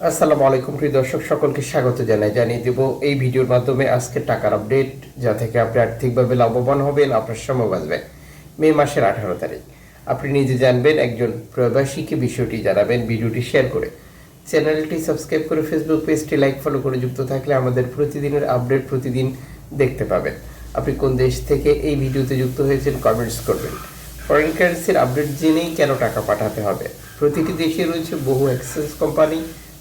আসসালামু আলাইকুম, প্রিয় দর্শক, সকলকে স্বাগত জানাই। জানিয়ে দেব, এই ভিডিওর মাধ্যমে আজকে টাকার আপডেট, যা থেকে আপনি আর্থিকভাবে লাভবান হবেন, আপনার সময় বাঁচবে। মে মাসের আঠারো তারিখ। আপনি নিজে জানবেন, একজন প্রবাসীকে বিষয়টি জানাবেন, ভিডিওটি শেয়ার করে। চ্যানেলটি সাবস্ক্রাইব করে ফেসবুক পেজটি লাইক, ফলো করে যুক্ত থাকলে আমাদের প্রতিদিনের আপডেট প্রতিদিন দেখতে পাবেন। আপনি কোন দেশ থেকে এই ভিডিওতে যুক্ত হয়েছেন, কমেন্টস করবেন। ফরেন কারেন্সির আপডেট জেনেই কেন টাকা পাঠাতে হবে? প্রতিটি দেশে রয়েছে বহু এক্সচেঞ্জ কোম্পানি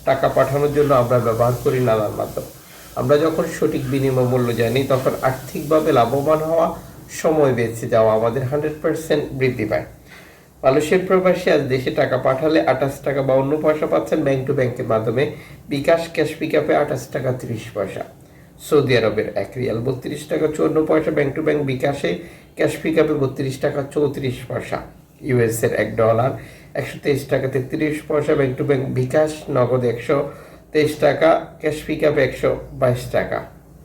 টাকা পাঠানোর জন্য আমরা ব্যবহার করি নানান মাধ্যম। আমরা যখন সঠিক বিনিময় মূল্য জানি, তখন আর্থিকভাবে লাভবান হওয়া, সময় বেঁচে যাওয়া আমাদের হান্ড্রেড পার্সেন্ট বৃদ্ধি পায়। মালয়েশিয়ার প্রবাসী আজ দেশে টাকা পাঠালে আঠাশ টাকা বা অন্য পয়সা পাচ্ছেন ব্যাংক টু ব্যাংকের মাধ্যমে। বিকাশ ক্যাশ পিকআপে আঠাশ টাকা তিরিশ পয়সা। সৌদি আরবের এক রিয়াল বত্রিশ টাকা চুয়ান্ন পয়সা, ব্যাংক টু ব্যাংক বিকাশে ক্যাশ পিকআপে বত্রিশ টাকা চৌত্রিশ পয়সা। ইউএস এর এক ডলার একশো তেইশ টাকা, তেত্রিশ পয়সা ব্যাংক টু ব্যাংক বিকাশ, নগদ একশো, তেইশ টাকা ক্যাশ পিকআপে একশো, বাইশ টাকা।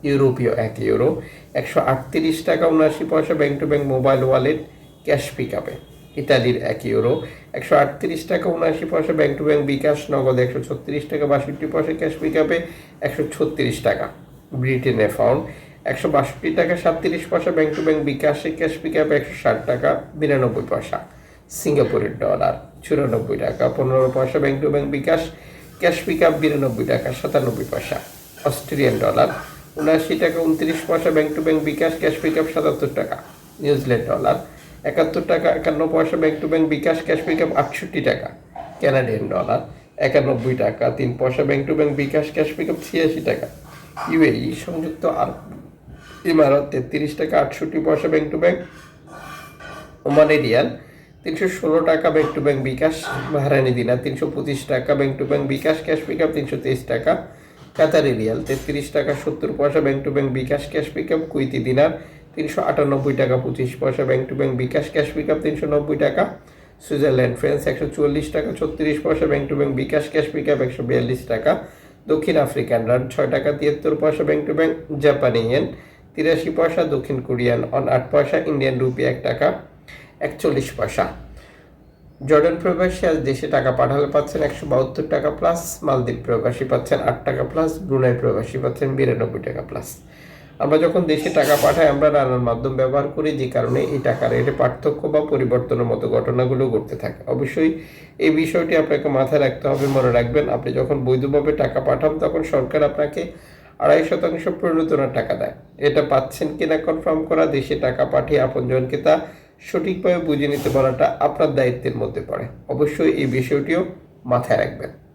ইউরোপীয়, এক ইউরো। একশো আটত্রিশ টাকা, উনআশি পয়সা bank to bank mobile wallet cash পিকআপে ইতালির এক ইউরো। একশো আটত্রিশ টাকা, উনআশি পয়সা ব্যাংক টু ব্যাংক বিকাশ, নগদ একশো ছত্রিশ টাকা, বাষট্টি পয়সা ক্যাশ পিকআপে একশো ছত্রিশ টাকা। ব্রিটেনে ফাউন্ড একশো বাষট্টি টাকা, সাতত্রিশ পয়সা ব্যাংক টু ব্যাংক বিকাশে ক্যাশ পিক পিকআপে একশো ষাট টাকা, বিরানব্বই পয়সা। সিঙ্গাপুরের ডলার চুরানব্বই টাকা, পনেরো পয়সা bank to bank bKash cash pick up বিরানব্বই টাকা, সাতানব্বই পয়সা। অস্ট্রেলিয়ান ডলার, উনআশি টাকা, উনত্রিশ পয়সা bank to bank bKash cash pick up সাতাত্তর টাকা। নিউজিল্যান্ড ডলার, একাত্তর টাকা, একান্ন পয়সা bank to bank bKash cash pick up আটষট্টি টাকা। ক্যানাডিয়ান ডলার একানব্বই টাকা, তিন পয়সা bank to bank bKash cash pick up ছিয়াশি টাকা। ইউএই সংযুক্ত আরব ইমারত, তেত্রিশ টাকা, আটষট্টি পয়সা ব্যাংক টু ব্যাংক ওমানে রিয়াল তিনশো ষোলো টাকা bank to bank bKash Bahraini dinar তিনশো পঁচিশ টাকা bank to bank bKash cash pick up তিনশো তেইশ টাকা। কাতারি রিয়াল তেত্রিশ টাকা সত্তর পয়সা bank to bank bKash cash pick up Kuwaiti dinar তিনশো আটানব্বই টাকা পঁচিশ পয়সা bank to bank bKash cash pick up তিনশো নব্বই টাকা। সুইজারল্যান্ড ফ্রান্স একশো চুয়াল্লিশ টাকা ছত্রিশ পয়সা bank to bank bKash cash pick up একশো বিয়াল্লিশ টাকা। দক্ষিণ আফ্রিকান রান ছয় টাকা তিয়াত্তর পয়সা ব্যাংক টু ব্যাংক জাপানি ইয়েন তিরাশি পয়সা, দক্ষিণ কোরিয়ান অন আট পয়সা ইন্ডিয়ান রুপি এক টাকা। একচল্লিশ পয়সা। জর্ডান প্রবাসী আজ দেশে টাকা পাঠালে পাচ্ছেন একশো বাহাত্তর টাকা প্লাস মালদ্বীপ প্রবাসী পাচ্ছেন আট টাকা প্লাস ব্রুনাই প্রবাসী পাচ্ছেন বিরানব্বই টাকা প্লাস আমরা যখন দেশে টাকা পাঠাই, আমরা নানান মাধ্যম ব্যবহার করি, যে কারণে এই টাকার রেটে পার্থক্য বা পরিবর্তনের মতো ঘটনাগুলো ঘটতে থাকে। অবশ্যই এই বিষয়টি আপনাকে মাথায় রাখতে হবে, মনে রাখবেন, আপনি যখন বৈধভাবে টাকা পাঠান, তখন সরকার আপনাকে আড়াই শতাংশ প্রণোদনার টাকা দেয়। এটা পাচ্ছেন কিনা কনফার্ম করা, দেশে টাকা পাঠিয়ে আপনজনকে তা সঠিকভাবে বুঝে নিতে পারাটা আপনার দায়িত্বের মধ্যে পড়ে। অবশ্যই এই বিষয়টিও মাথায় রাখবেন।